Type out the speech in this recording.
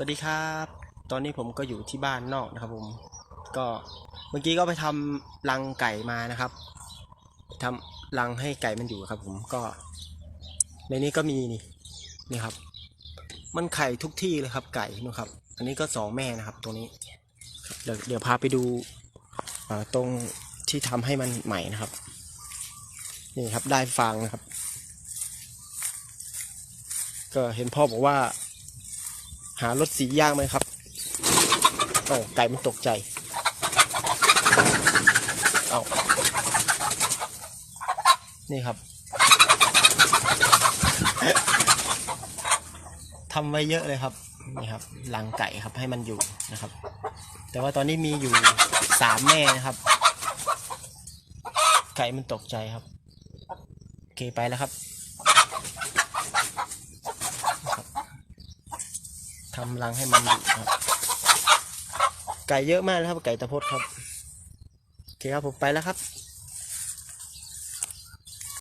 สวัสดีครับ ตอนนี้ผมก็อยู่ที่บ้านนอกนะครับผม ก็เมื่อกี้ก็ไปทำรังไก่มานะครับทำรังให้ไก่มันอยู่ครับ ผมก็ ในนี้ก็มีนี่นี่ครับ มันไข่ทุกที่เลยครับ ไก่นู่นครับ อันนี้ก็สองแม่นะครับตรงนี้ เดี๋ยวเดี๋ยวพาไปดูตรงที่ทำให้มันใหม่นะครับ นี่ครับได้ฟางนะครับ ก็เห็นพ่อบอกว่า หารถสียางไหมครับโอ้ไก่มันตกใจเอานี่ครับทำไว้เยอะเลยครับนี่ครับรังไก่ครับให้มันอยู่นะครับ แต่ว่าตอนนี้มีอยู่สามแม่นะครับ ไก่มันตกใจครับ โอเคไปแล้วครับ ทำรังให้มันอยู่ครับ ไก่เยอะมากนะครับไก่ตะพดครับโอเคครับผมไปแล้วครับ